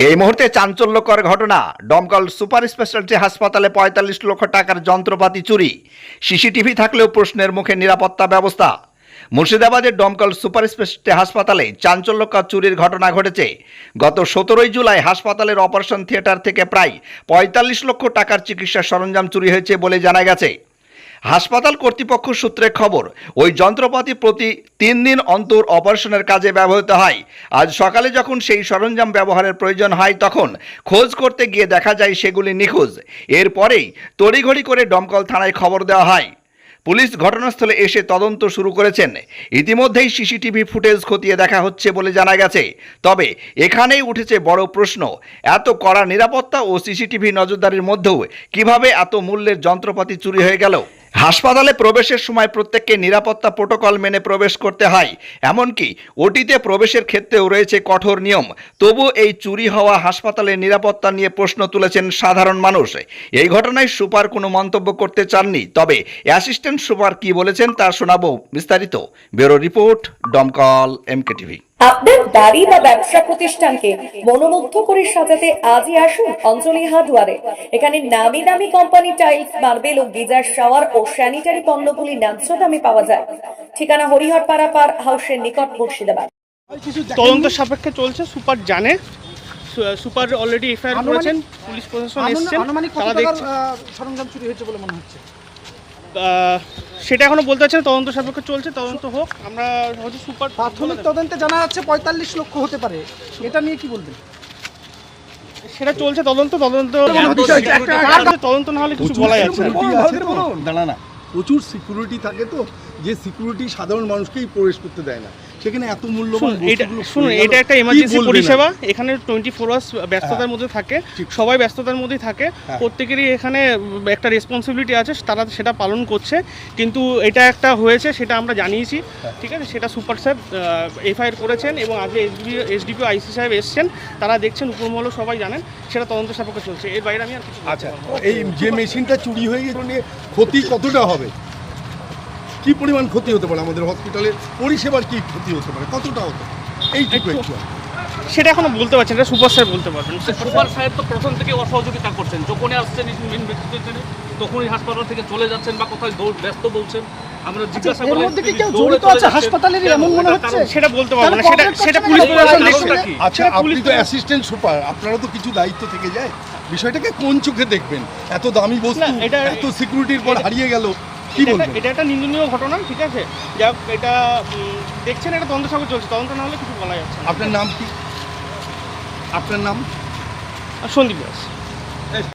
এই মুহূর্তে চাঞ্চল্যকর ঘটনা। ডমকল সুপার স্পেশালিটি হাসপাতালে পঁয়তাল্লিশ লক্ষ টাকার যন্ত্রপাতি চুরি। সিসিটিভি থাকলেও প্রশ্নের মুখে নিরাপত্তা ব্যবস্থা। মুর্শিদাবাদের ডমকল সুপার স্পেশালিটি হাসপাতালে চাঞ্চল্যকর চুরির ঘটনা ঘটেছে। গত সতেরোই জুলাই হাসপাতালের অপারেশন থিয়েটার থেকে প্রায় পঁয়তাল্লিশ লক্ষ টাকার চিকিৎসা সরঞ্জাম চুরি হয়েছে বলে জানা গেছে। হাসপাতাল কর্তৃপক্ষ সূত্রে খবর, ওই যন্ত্রপাতি প্রতি তিন দিন অন্তর অপারেশনের কাজে ব্যবহৃত হয়। আজ সকালে যখন সেই সরঞ্জাম ব্যবহারের প্রয়োজন হয় তখন খোঁজ করতে গিয়ে দেখা যায় সেগুলি নিখোঁজ। এরপরেই তড়িঘড়ি করে দমকল থানায় খবর দেওয়া হয়। পুলিশ ঘটনাস্থলে এসে তদন্ত শুরু করেছেন। ইতিমধ্যেই সিসিটিভি ফুটেজ খতিয়ে দেখা হচ্ছে বলে জানা গেছে। তবে এখানেই উঠেছে বড় প্রশ্ন, এত কড়া নিরাপত্তা ও সিসিটিভি নজরদারির মধ্যেও কীভাবে এত মূল্যের যন্ত্রপাতি চুরি হয়ে গেল? হাসপাতালে প্রবেশের সময় প্রত্যেককে নিরাপত্তা প্রোটোকল মেনে প্রবেশ করতে হয়। এমনকি ওটিতে প্রবেশের ক্ষেত্রেও রয়েছে কঠোর নিয়ম। তবু এই চুরি হওয়া হাসপাতালের নিরাপত্তা নিয়ে প্রশ্ন তুলেছেন সাধারণ মানুষ। এই ঘটনায় সুপার কোনো মন্তব্য করতে চাননি। তবে অ্যাসিস্ট্যান্ট সুপার কি বলেছেন তা শোনাবো বিস্তারিত। ব্যুরো রিপোর্ট, দমকল এমকে টিভি আপনার বাড়ি বা ব্যবসা প্রতিষ্ঠানকে মনোমুগ্ধ করে সাজাতে আজই আসুন অঞ্জলি হার্ডওয়ারে এখানে নামি দামি কোম্পানি টাইলস মার্বেল ও গিজার শাওয়ার ও স্যানিটারি পণ্যগুলি ন্যায্য দামে পাওয়া যায়। ঠিকানা হরিহর পার হাউসের নিকট মুর্শিদাবাদ। তদন্ত সাপেক্ষে চলছে সুপার জানে। সুপার অলরেডি এফআইআর করেছেন পুলিশ প্রশাসন এসছেন তারা দেখছে সরঞ্জাম চুরি হয়েছে বলে মনে হচ্ছে? সেটা এখনও বলতে পারছি না তদন্ত সাপেক্ষে চলছে তদন্ত হোক আমরা হচ্ছে সুপার প্রাথমিক তদন্তে জানা যাচ্ছে পঁয়তাল্লিশ লক্ষ হতে পারে। এটা নিয়ে কি বলবেন? সেটা চলছে তদন্ত তদন্ত তদন্ত না হলে কিছু বলা যাচ্ছে আছে বলুন, দাঁড়া না প্রচুর সিকিউরিটি থাকে তো যে সিকিউরিটি সাধারণ মানুষকেই প্রবেশ করতে দেয় না। সেখানে এত মূল্যবান এটা শুনুন এটা একটা এমার্জেন্সি পরিষেবা। এখানে টোয়েন্টি ফোর আওয়ার্স ব্যস্ততার মধ্যে থাকে সবাই ব্যস্ততার মধ্যেই থাকে। হ্যাঁ। প্রত্যেকেরই এখানে একটা রেসপন্সিবিলিটি আছে তারা সেটা পালন করছে। কিন্তু এটা একটা হয়েছে সেটা আমরা জানিয়েছি হ্যাঁ। ঠিক আছে? সেটা সুপার সাহেব এফআইআর করেছেন এবং আজকে এসডি এসডিপি আইসি সাহেব এসছেন। তারা দেখছেন উপমহল সবাই জানেন সেটা তদন্ত সাপেক্ষে চলছে। এর বাইরে আমি আর কিছু আচ্ছা এই যে মেশিনটা চুরি হয়ে গেছে নিয়ে ক্ষতি কতটা হবে? কি পরিমাণ ক্ষতি হতে পারে আমাদের হসপিটালের পরিষেবার কি ক্ষতি হতে পারে? কতটা হতে এইটুকু একটু- সেটা এখনও বলতে পারছেন এটা সুপার সাহেব বলতে পারবেন। সুপার সাহেব তো প্রথম থেকে অসহযোগিতা করছেন। যখনই আসছেন মেন ব্যক্তিদের জন্য তখনই হাসপাতাল থেকে চলে যাচ্ছেন বা কোথায় দৌড় ব্যস্ত বলছেন। আমরা জিজ্ঞাসা করলে মধ্যে কি কেউ জড়িত আছে যাচ্ছেন। এমন মনে হচ্ছে? সেটা বলতে পারব না। সেটা সেটা পুলিশ প্রশাসন এটা আচ্ছা আপনি পুলিশ তো অ্যাসিস্ট্যান্ট সুপার আপনারা তো কিছু দায়িত্ব থেকে যায়। বিষয়টাকে কোন চোখে দেখবেন? এত দামি বস্তু এটা- এত সিকিউরিটির পর হারিয়ে গেল। কি এটা- বলবেন এটা একটা নিন্দনীয় ঘটনা ঠিক আছে? যাক এটা দেখছেন এটা তদন্ত সাগর চলছে। তদন্ত না হলে কিছু বলা যাচ্ছে না। আপনার নাম কি? আপনার নাম? আর সন্দীপ দাস।